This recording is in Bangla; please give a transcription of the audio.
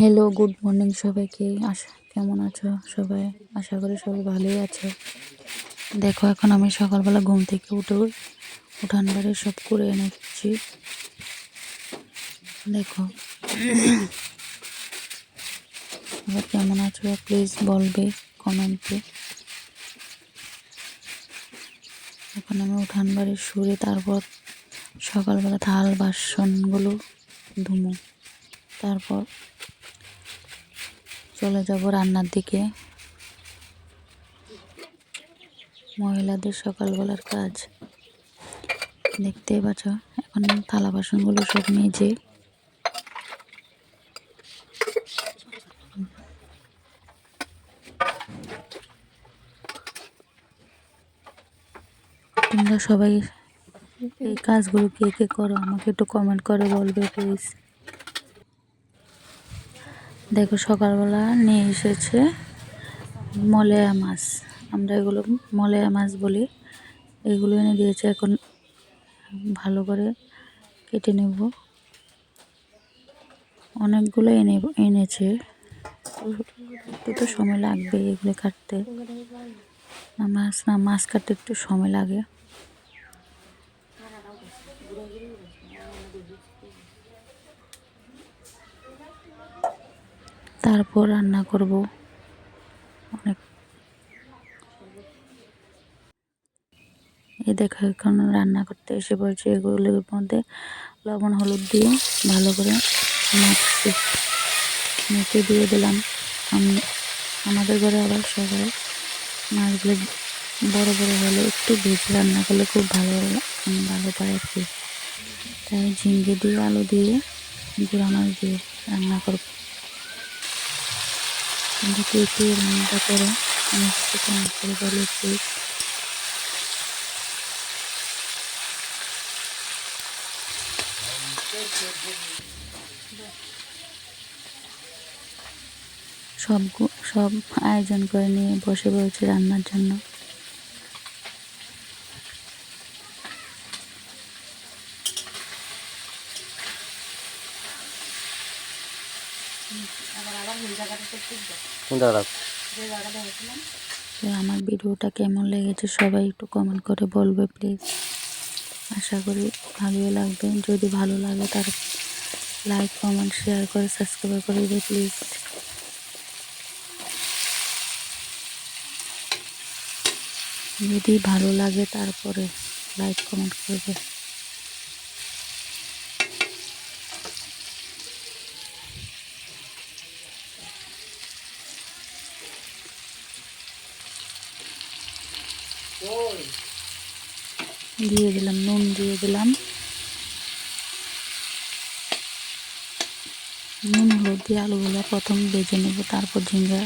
হ্যালো গুড মর্নিং সবাইকে। আশা, কেমন আছো সবাই? আশা করি সবাই ভালোই আছে। দেখো, এখন আমি সকালবেলা ঘুম থেকে উঠে উঠান বাড়ি সব করে এনেছি দেখো। সবাই কেমন আছো প্লিজ বলবে কমেন্টে এখন আমি উঠান বাড়ি সুরে তারপর সকালবেলা থাল বাসনগুলো ধুমো। তারপর চলে যাব রান্নার দিকে। মহিলাদের সকালবেলার কাজ। দেখতেই পাচ্ছ, এখন থালা বাসনগুলো সব মেজে। তোমরা সবাই এই কাজগুলো কে কে করো? আমাকে একটু কমেন্ট করে বলবে প্লিজ দেখো, সকালবেলা নিয়ে এসেছে মলয়া মাছ। আমরা এগুলো মলয়া মাছ বলি। এগুলো এনে দিয়েছে, এখন ভালো করে কেটে নেব। অনেকগুলো এনে, এনেছে। একটু তো সময় লাগবে এগুলো কাটতে। মাছ না, মাছ কাটতে একটু সময় লাগে। তারপর রান্না করব। অনেক এই দেখো, এখন রান্না করতে এসে পড়ছে এগুলোর মধ্যে লবণ, হলুদ দিয়ে ভালো করে মাখছি মেখে দিয়ে দিলাম। আমি আমাদের ঘরে আবার সবাই মাছগুলো বড় বড় হলে একটু ভেজে রান্না করলে খুব ভালো ভালো পায় আর কি। তাই ঝিঙ্গে দিয়ে, আলু দিয়ে, গুঁড়া মাছ দিয়ে রান্না করব। তোমরা কে করো। সব সব আয়োজন করে নিয়ে বসে বসে রান্নার জন্য। কোন জায়গাটা আমার ভিডিওটা কেমন লেগেছে সবাই একটু কমেন্ট করে বলবে প্লিজ আশা করি ভালোই লাগবে। যদি ভালো লাগে তার লাইক কমেন্ট শেয়ার করে সাবস্ক্রাইব করে দেবে প্লিজ যদি ভালো লাগে তারপরে লাইক কমেন্ট করবে। দিয়ে দিলাম নুন দিয়ে দিলাম। নুন হলুদ দিয়ে আলুগুলো প্রথম বেজে নেব তারপর ঝিঙ্গা